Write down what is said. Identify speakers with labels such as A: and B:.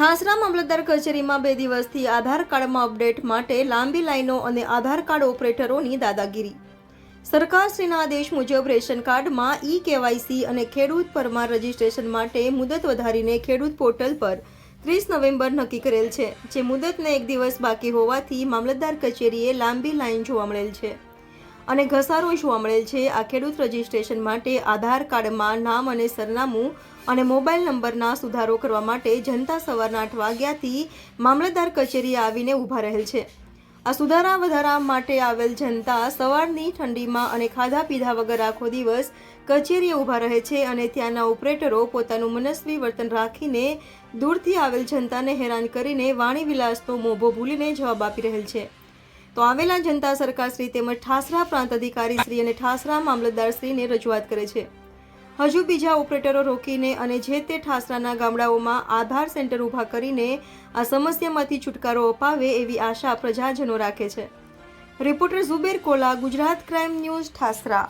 A: ઠાસરા મામલતદાર કચેરીમાં બે દિવસથી આધાર કાર્ડમાં અપડેટ માટે લાંબી લાઈનો અને આધાર કાર્ડ ઓપરેટરોની દાદાગીરી. સરકારશ્રીના આદેશ મુજબ રેશન કાર્ડમાં ઈ કેવાયસી અને ખેડૂત પરમાર રજીસ્ટ્રેશન માટે મુદત વધારીને ખેડૂત પોર્ટલ પર ત્રીસ નવેમ્બર નક્કી કરેલ છે, જે મુદતને એક દિવસ બાકી હોવાથી મામલતદાર કચેરીએ લાંબી લાઈન જોવા મળેલ છે અને ઘસારો જોવા મળેલ છે આ ખેડૂત રજીસ્ટ્રેશન માટે આધાર કાર્ડમાં નામ અને સરનામું અને મોબાઈલ નંબરના સુધારો કરવા માટે જનતા સવારના આઠ વાગ્યાથી મામલતદાર કચેરી આવીને ઊભા રહેલ છે. આ સુધારા વધારા માટે આવેલ જનતા સવારની ઠંડીમાં અને ખાધા પીધા વગર આખો દિવસ કચેરીએ ઊભા રહે છે અને ત્યાંના ઓપરેટરો પોતાનું મનસ્વી વર્તન રાખીને દૂરથી આવેલ જનતાને હેરાન કરીને વાણી વિલાસનો મોભો ભૂલીને જવાબ આપી રહેલ છે. તો આવેલા જનતા સરકારશ્રી તેમજ ઠાસરા પ્રાંત અધિકારી શ્રી અને ઠાસરા મામલતદારશ્રીને રજૂઆત કરે છે. હજુ બીજા ઓપરેટરો રોકીને અને જે તે ઠાસરાના ગામડાઓમાં આધાર સેન્ટર ઊભા કરીને આ સમસ્યામાંથી છુટકારો અપાવે એવી આશા પ્રજાજનો રાખે છે. Reporter Zuber Kola, Gujarat crime news, Thasra.